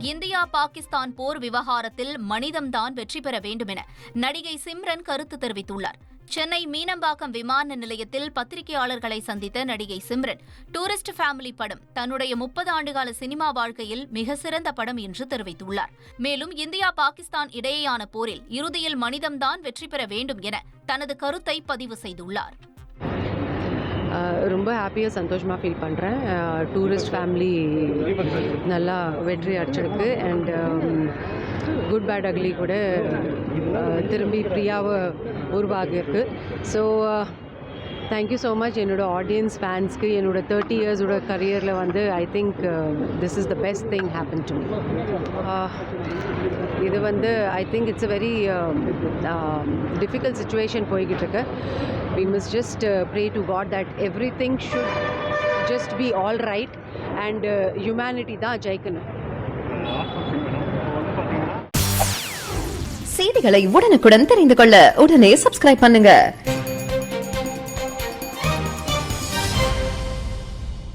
India Pakistan போர் விவகாரத்தில் மனிதம்தான் வெற்றி பெற வேண்டும் என நடிகை சிம்ரன் கருத்து தெரிவித்துள்ளார். சென்னை மீனம்பாக்கம் விமான நிலையத்தில் பத்திரிகையாளர்களை சந்தித்த நடிகை சிம்ரன் டூரிஸ்ட் ஃபேமிலி படம் தன்னுடைய முப்பது ஆண்டுகால சினிமா வாழ்க்கையில் மிக சிறந்த படம் என்று தெரிவித்துள்ளார். மேலும் இந்தியா பாகிஸ்தான் இடையேயான போரில் இறுதியில் மனிதம்தான் வெற்றி பெற வேண்டும் என தனது கருத்தை பதிவு செய்துள்ளார். ரொம்ப ஹாப்பியாக சந்தோஷமாக ஃபீல் பண்ணுறேன் டூரிஸ்ட் ஃபேமிலி நல்லா வெற்றி அடிச்சிருக்கு அண்ட் குட் பேட் அக்லி கூட திரும்பி ஃப்ரீயாக உருவாகியிருக்கு. So thank you so much என்னோட ஆடியன்ஸ் ஃபேன்ஸ்க்கு என்னோட தேர்ட்டி இயர்ஸோட கரியரில் வந்து I think this is the best thing happen to இது வந்து I think it's a very difficult situation போய்கிட்டு இருக்கு. We miss just pray to God that everything should just be all right and humanity தான் ஜெயிக்கணும். செய்திகளை உடனுக்குடன் தெரிந்து கொள்ள உடனே சப்ஸ்கிரைப் பண்ணுங்க.